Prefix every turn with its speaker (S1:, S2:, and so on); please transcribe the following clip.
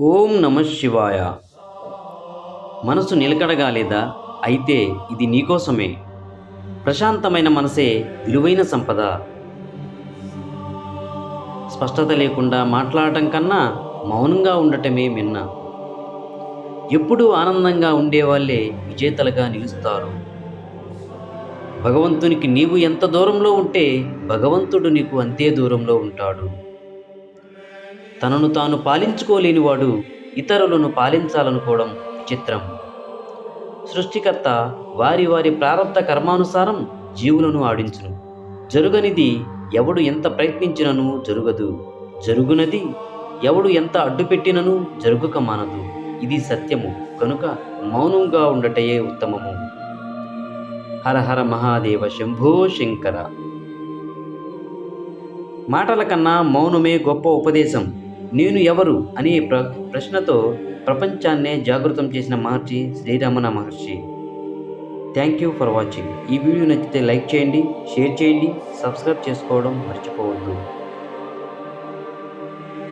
S1: ఓం నమ శివాయ. మనసు నిలకడగా లేదా? అయితే ఇది నీకోసమే. ప్రశాంతమైన మనసే విలువైన సంపద. స్పష్టత లేకుండా మాట్లాడటం కన్నా మౌనంగా ఉండటమే మిన్న. ఎప్పుడూ ఆనందంగా ఉండేవాళ్ళే విజేతలుగా నిలుస్తారు. భగవంతునికి నీవు ఎంత దూరంలో ఉంటే భగవంతుడు నీకు అంతే దూరంలో ఉంటాడు. తనను తాను పాలించుకోలేనివాడు ఇతరులను పాలించాలనుకోవడం విచిత్రం. సృష్టికర్త వారి వారి ప్రారంభ కర్మానుసారం జీవులను ఆడించును. జరుగనిది ఎవడు ఎంత ప్రయత్నించినను జరుగదు. జరుగునది ఎవడు ఎంత అడ్డుపెట్టినను జరుగుక మానదు. ఇది సత్యము. కనుక మౌనంగా ఉండటయే ఉత్తమము. హర హర మహాదేవ శంభో శంకర. మాటల కన్నా మౌనమే గొప్ప ఉపదేశం. నేను ఎవరు అనే ప్ర ప్రశ్నతో ప్రపంచాన్నే జాగృతం చేసిన మహర్షి Sriramana Maharshi. Thank you for watching ఈ వీడియో నచ్చితే లైక్ చేయండి షేర్ చేయండి సబ్స్క్రైబ్ చేసుకోవడం మర్చిపోవద్దు.